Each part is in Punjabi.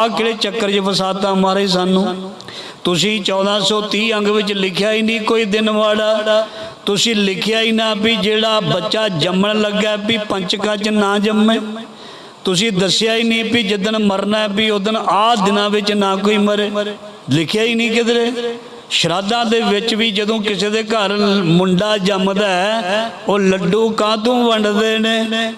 ਆ ਕਿਹੜੇ ਚੱਕਰ 'ਚ ਫਸਾਤਾ ਮਾਰੇ ਸਾਨੂੰ। ਤੁਸੀਂ 1430 ਅੰਗ ਵਿੱਚ ਲਿਖਿਆ ਹੀ ਨਹੀਂ ਕੋਈ ਦਿਨ ਵਾੜਾ ਤੁਸੀਂ ਲਿਖਿਆ ਹੀ ਨਾ ਵੀ ਜਿਹੜਾ ਬੱਚਾ ਜੰਮਣ ਲੱਗਾ ਵੀ ਪੰਚਕਾਂ 'ਚ ਨਾ ਜੰਮੇ। ਤੁਸੀਂ ਦੱਸਿਆ ਹੀ ਨਹੀਂ ਵੀ ਜਿੱਦਣ ਮਰਨਾ ਵੀ ਉਦਣ ਆਹ ਦਿਨਾਂ ਵਿੱਚ ਨਾ ਕੋਈ ਮਰੇ। ਲਿਖਿਆ ਹੀ ਨਹੀਂ ਕਿਧਰੇ। ਸ਼ਰਾਧਾਂ ਦੇ ਵਿੱਚ ਵੀ ਜਦੋਂ ਕਿਸੇ ਦੇ ਘਰ ਮੁੰਡਾ ਜੰਮਦਾ ਹੈ, ਉਹ ਲੱਡੂ ਕਾਹਤੋਂ ਵੰਡਦੇ ਨੇ?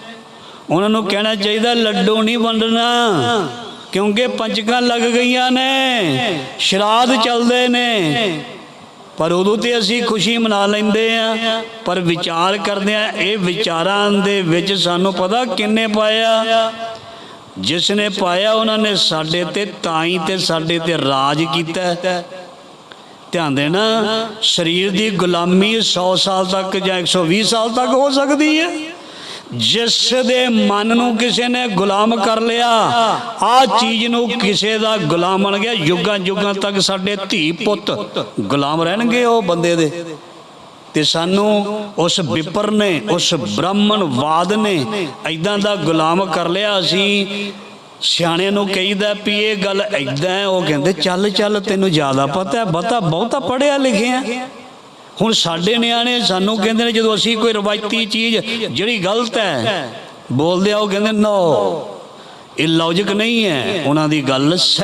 ਉਹਨਾਂ ਨੂੰ ਕਹਿਣਾ ਚਾਹੀਦਾ, ਲੱਡੂ ਨਹੀਂ ਵੰਡਣਾ। ਕਿਉਂਕਿ ਪੰਚਕਾਂ ਲੱਗ ਗਈਆਂ ਨੇ ਸ਼ਰਾਧ ਚੱਲਦੇ ਨੇ। ਪਰ ਉਦੋਂ ਤੇ ਅਸੀਂ ਖੁਸ਼ੀ ਮਨਾ ਲੈਂਦੇ ਆ ਪਰ ਵਿਚਾਰ ਕਰਦੇ ਆ ਇਹ ਵਿਚਾਰਾਂ ਦੇ ਵਿੱਚ ਸਾਨੂੰ ਪਤਾ ਕਿੰਨੇ ਪਾਇਆ ਜਿਸ ਨੇ ਪਾਇਆ ਉਹਨਾਂ ਨੇ ਸਾਡੇ ਤੇ ਤਾਂ ਹੀ ਤੇ ਸਾਡੇ ਤੇ ਰਾਜ ਕੀਤਾ। ਧਿਆਨ ਦੇਣਾ ਸਰੀਰ ਦੀ ਗੁਲਾਮੀ 100 ਸਾਲ ਤੱਕ ਜਾਂ 120 ਸਾਲ ਤੱਕ ਹੋ ਸਕਦੀ ਹੈ। ਜਿਸ ਦੇ ਮਨ ਨੂੰ ਕਿਸੇ ਨੇ ਗੁਲਾਮ ਕਰ ਲਿਆ, ਆ ਚੀਜ਼ ਨੂੰ ਕਿਸੇ ਦਾ ਗੁਲਾਮ ਬਣ ਗਿਆ। ਯੁੱਗਾਂ ਯੁੱਗਾਂ ਤੱਕ ਸਾਡੇ ਧੀ ਪੁੱਤ ਗੁਲਾਮ ਰਹਿਣਗੇ ਉਹ ਬੰਦੇ ਦੇ। ਤੇ ਸਾਨੂੰ ਉਸ ਵਿਪਰ ਨੇ, ਉਸ ਬ੍ਰਾਹਮਣਵਾਦ ਨੇ ਐਦਾਂ ਦਾ ਗੁਲਾਮ ਕਰ ਲਿਆ। ਅਸੀਂ ਸਿਆਣਿਆਂ ਨੂੰ ਕਹੀਦਾ ਵੀ ਇਹ ਗੱਲ ਐਦਾਂ ਹੈ, ਉਹ ਕਹਿੰਦੇ, ਚੱਲ ਚੱਲ, ਤੈਨੂੰ ਜ਼ਿਆਦਾ ਪਤਾ ਹੈ ਬਤਾ ਬਹੁਤਾ ਪੜਿਆ ਲਿਖਿਆ ਹੁਣ ਸਾਡੇ ਨਿਆਣੇ ਸਾਨੂੰ ਕਹਿੰਦੇ ਨੇ ਜਦੋਂ ਅਸੀਂ ਕੋਈ ਰਵਾਇਤੀ ਚੀਜ਼, ਜਿਹੜੀ ਗਲਤ ਹੈ, ਬੋਲਦੇ ਆ, ਉਹ ਕਹਿੰਦੇ, ਨੋ, ਇਹ ਲੌਜੀਕ ਨਹੀਂ ਹੈ, ਉਹਨਾਂ ਦੀ ਗੱਲ